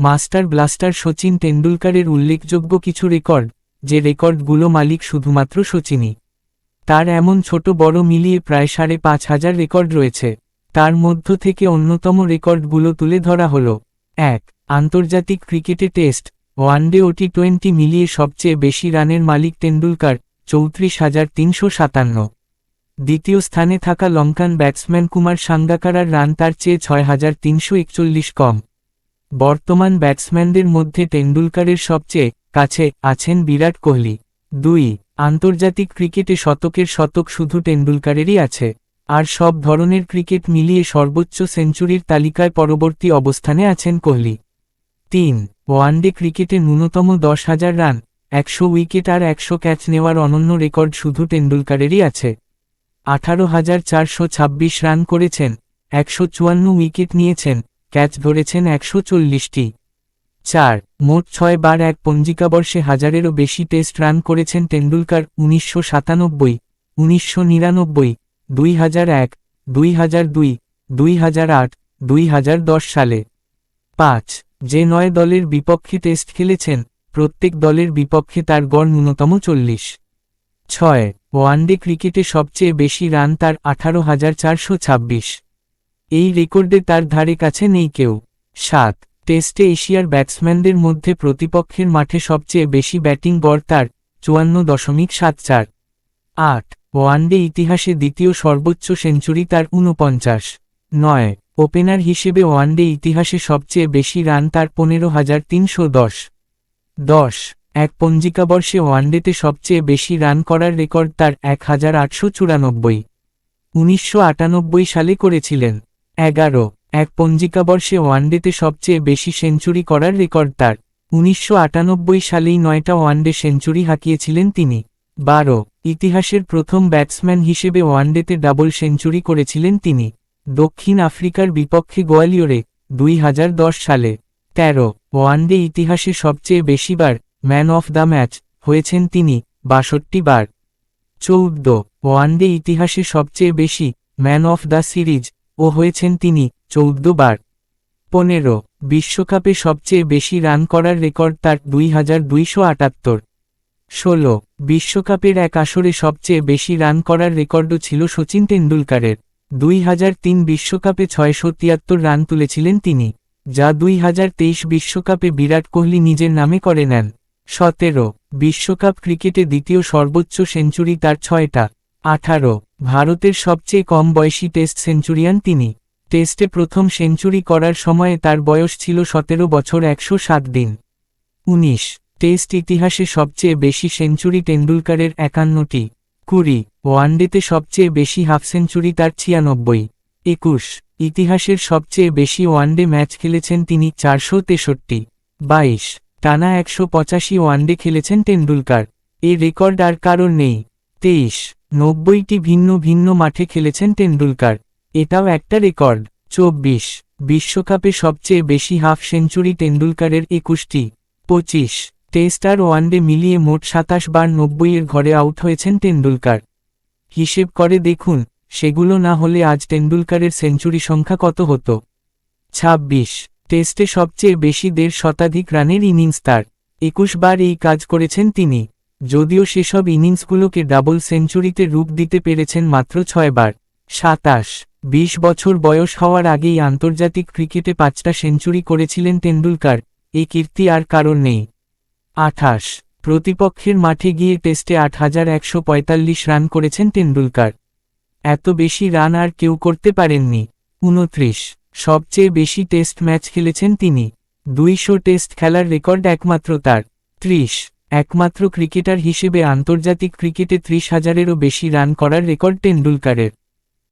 Master blaster Sachin টেন্ডুলকারের উল্লেখযোগ্য কিছু record, যে রেকর্ডগুলো মালিক শুধুমাত্র সচিনই। তার এমন ছোট বড় মিলিয়ে প্রায় সাড়ে পাঁচ হাজার রেকর্ড রয়েছে। তার মধ্য থেকে অন্যতম রেকর্ডগুলো তুলে ধরা হল, এক, আন্তর্জাতিক ক্রিকেটে টেস্ট, ওয়ানডে ও টি টোয়েন্টি মিলিয়ে সবচেয়ে বেশি রানের মালিক টেন্ডুলকার চৌত্রিশ হাজার তিনশো সাতান্ন। দ্বিতীয় স্থানে থাকা লঙ্কান ব্যাটসম্যান কুমার সাঙ্গাকারার রান তার চেয়ে ছয় হাজার তিনশো একচল্লিশ কম। বর্তমান ব্যাটসম্যানদের মধ্যে টেন্ডুলকারের সবচেয়ে কাছে আছেন বিরাট কোহলি। দুই, আন্তর্জাতিক ক্রিকেটে শতকের শতক শুধু টেন্ডুলকারেরই আছে। আর সব ধরনের ক্রিকেট মিলিয়ে সর্বোচ্চ সেঞ্চুরির তালিকায় পরবর্তী অবস্থানে আছেন কোহলি। তিন, ওয়ানডে ক্রিকেটে ন্যূনতম দশ হাজার রান, একশো উইকেট আর একশো ক্যাচ নেওয়ার অনন্য রেকর্ড শুধু টেন্ডুলকারেরই আছে। আঠারো হাজার চারশো ছাব্বিশ রান করেছেন, একশো চুয়ান্ন উইকেট নিয়েছেন ক্যাচ ধরেছেন একশো চল্লিশটি। চার, মোট ছয় বার এক পঞ্জিকাবর্ষে হাজারেরও বেশি টেস্ট রান করেছেন টেন্ডুলকার উনিশশো সাতানব্বই, উনিশশো নিরানব্বই, দুই হাজার এক, দুই হাজার দুই দুই হাজার আট, দুই হাজার দশ সালে। পাঁচ, যে নয় দলের বিপক্ষে টেস্ট খেলেছেন, প্রত্যেক দলের বিপক্ষে তার গড় ন্যূনতম চল্লিশ। ছয়, ওয়ানডে ক্রিকেটে সবচেয়ে বেশি রান তার আঠারো হাজার চারশো ছাব্বিশ। এই রেকর্ডে তার ধারে কাছে নেই কেউ। সাত। টেস্টে এশিয়ার ব্যাটসম্যানদের মধ্যে প্রতিপক্ষের মাঠে সবচেয়ে বেশি ব্যাটিং গড় তার, চুয়ান্ন দশমিক সাত চার। আট। ওয়ানডে ইতিহাসে দ্বিতীয় সর্বোচ্চ সেঞ্চুরি তার ঊনপঞ্চাশ। নয়। ওপেনার হিসেবে ওয়ানডে ইতিহাসে সবচেয়ে বেশি রান তার পনেরো হাজার তিনশো দশ। দশ। এক পঞ্জিকাবর্ষে ওয়ানডেতে সবচেয়ে বেশি রান করার রেকর্ড তার এক হাজার আটশো চুরানব্বই। উনিশশো সালে করেছিলেন। এগারো, এক পঞ্জিকাবর্ষে ওয়ানডেতে সবচেয়ে বেশি সেঞ্চুরি করার রেকর্ড তার। উনিশশো আটানব্বই সালেই নয়টা ওয়ানডে সেঞ্চুরি হাঁকিয়েছিলেন তিনি। বারো, ইতিহাসের প্রথম ব্যাটসম্যান হিসেবে ওয়ানডেতে ডাবল সেঞ্চুরি করেছিলেন তিনি। দক্ষিণ আফ্রিকার বিপক্ষে গোয়ালিয়রে, দুই হাজার দশ সালে। ১৩ ওয়ানডে ইতিহাসে সবচেয়ে বেশিবার ম্যান অফ দ্য ম্যাচ হয়েছেন তিনি, বাষট্টি বার। চৌদ্দ, ওয়ানডে ইতিহাসে সবচেয়ে বেশি ম্যান অফ দ্য সিরিজ ও হয়েছেন তিনি চৌদ্দ বার। পনেরো, বিশ্বকাপে সবচেয়ে বেশি রান করার রেকর্ড তার দুই হাজার দুইশো আটাত্তর। ষোলো, বিশ্বকাপের এক আসরে সবচেয়ে বেশি রান করার রেকর্ডও ছিল সচিন তেন্ডুলকারের। দুই হাজার তিন বিশ্বকাপে ছয়শো তিয়াত্তর রান তুলেছিলেন তিনি, যা দুই হাজার তেইশ বিশ্বকাপে বিরাট কোহলি নিজের নামে করে নেন। সতেরো, বিশ্বকাপ ক্রিকেটে দ্বিতীয় সর্বোচ্চ সেঞ্চুরি তার ছয়টা। আঠারো, ভারতের সবচেয়ে কম বয়সী টেস্ট সেঞ্চুরিয়ান তিনি। টেস্টে প্রথম সেঞ্চুরি করার সময়ে তার বয়স ছিল সতেরো বছর একশো সাত দিন। উনিশ, টেস্ট ইতিহাসে সবচেয়ে বেশি সেঞ্চুরি টেন্ডুলকারের একান্নটি। কুড়ি, ওয়ানডেতে সবচেয়ে বেশি হাফ সেঞ্চুরি তার ছিয়ানব্বই। একুশ, ইতিহাসের সবচেয়ে বেশি ওয়ানডে ম্যাচ খেলেছেন তিনি চারশো তেষট্টি। বাইশ, টানা একশো পঁচাশি ওয়ানডে খেলেছেন টেন্ডুলকার এ রেকর্ড আর কারোর নেই। তেইশ নব্বইটি ভিন্ন ভিন্ন মাঠে খেলেছেন টেন্ডুলকার এটাও একটা রেকর্ড। চব্বিশ, বিশ্বকাপে সবচেয়ে বেশি হাফ সেঞ্চুরি টেন্ডুলকারের একুশটি। পঁচিশ, টেস্ট আর ওয়ানডে মিলিয়ে মোট সাতাশ বার নব্বইয়ের ঘরে আউট হয়েছেন টেন্ডুলকার হিসেব করে দেখুন, সেগুলো না হলে আজ টেন্ডুলকারের সেঞ্চুরি সংখ্যা কত হতো। ২৬ টেস্টে সবচেয়ে বেশি দেড় শতাধিক রানের ইনিংস তার। একুশ বার এই কাজ করেছেন তিনি। যদিও সেসব ইনিংসগুলোকে ডাবল সেঞ্চুরিতে রূপ দিতে পেরেছেন মাত্র ছয়বার। সাতাশ, বিশ বছর বয়স হওয়ার আগেই আন্তর্জাতিক ক্রিকেটে পাঁচটা সেঞ্চুরি করেছিলেন টেন্ডুলকার এ কীর্তি আর কারণ নেই। আঠাশ, প্রতিপক্ষের মাঠে গিয়ে টেস্টে আট হাজার একশো পঁয়তাল্লিশ রান করেছেন টেন্ডুলকার এত বেশি রান আর কেউ করতে পারেননি। উনত্রিশ, সবচেয়ে বেশি টেস্ট ম্যাচ খেলেছেন তিনি। দুইশো টেস্ট খেলার রেকর্ড একমাত্র তার। ত্রিশ একমাত্র ক্রিকেটার হিসেবে আন্তর্জাতিক ক্রিকেটে ত্রিশ হাজারেরও বেশি রান করার রেকর্ড টেন্ডুলকারের